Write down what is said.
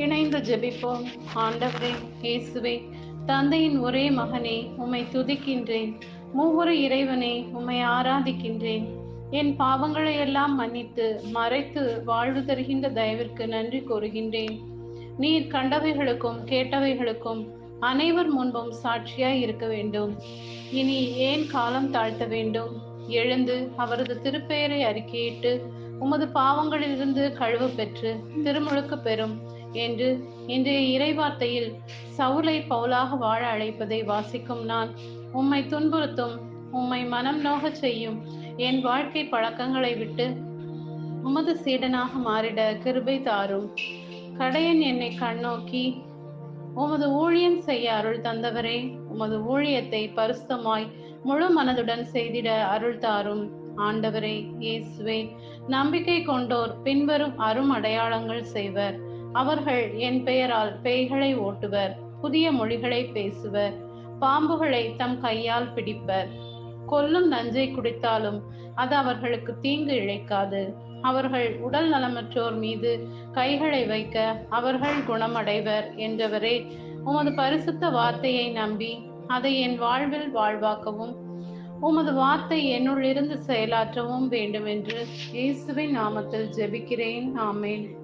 இணைந்து ஜெபிப்போம். ஆண்டவரே இயேசுவே தந்தையின் ஒரே மகனே உம்மை துதிக்கின்றேன். மூவொரு இறைவனே உம்மை ஆராதிக்கின்றேன். என் பாவங்களை எல்லாம் மன்னித்து மறைத்து வாழ்வு தருகின்ற தயவிற்கு நன்றி கூறுகின்றேன். நீர் கண்டவைகளுக்கும் கேட்டவைகளுக்கும் அனைவர் முன்பும் சாட்சியாய் இருக்க வேண்டும். இனி ஏன் காலம் தாழ்த்த வேண்டும்? எழுந்து அவரது திருப்பெயரை அறிக்கையிட்டு உமது பாவங்களிலிருந்து கழுவு பெற்று திருமுழுக்கு பெறும். என்று இன்றைய இறைவார்த்தையில் சவுலை பவுலாக வாழ அழைப்பதை வாசிக்கும் நான். உம்மை துன்புறுத்தும் உம்மை மனம் நோகச் செய்யும் என் வாழ்க்கை பழக்கங்களை விட்டு உமது சீடனாக மாறிட கிருபை தாரும். கடையன் என்னை கண்ணோக்கி உமது ஊழியம் செய்ய அருள் தந்தவரே உமது ஊழியத்தை பரிசுமாய் முழு மனதுடன் செய்திட அருள் தாரும். ஆண்டவரே இயேசுவே நம்பிக்கை கொண்டோர் பின்வரும் அரும் அடையாளங்கள் செய்வர். அவர்கள் என் பெயரால் பேய்களை ஓட்டுவர் புதிய மொழிகளை பேசுவர் பாம்புகளை தம் கையால் பிடிப்பர். கொல்லும் நஞ்சை குடித்தாலும் அது அவர்களுக்கு தீங்கு இழைக்காது. அவர்கள் உடல் நலமற்றோர் மீது கைகளை வைக்க அவர்கள் குணமடைவர் என்றவரே உமது பரிசுத்த வார்த்தையை நம்பி அதை என் வாழ்வில் வாழ்வாக்கவும் உமது வார்த்தை என்னுள் இருந்து செயலாற்றவும் வேண்டும் என்று இயேசுவின் நாமத்தில் ஜெபிக்கிறேன். ஆமேன்.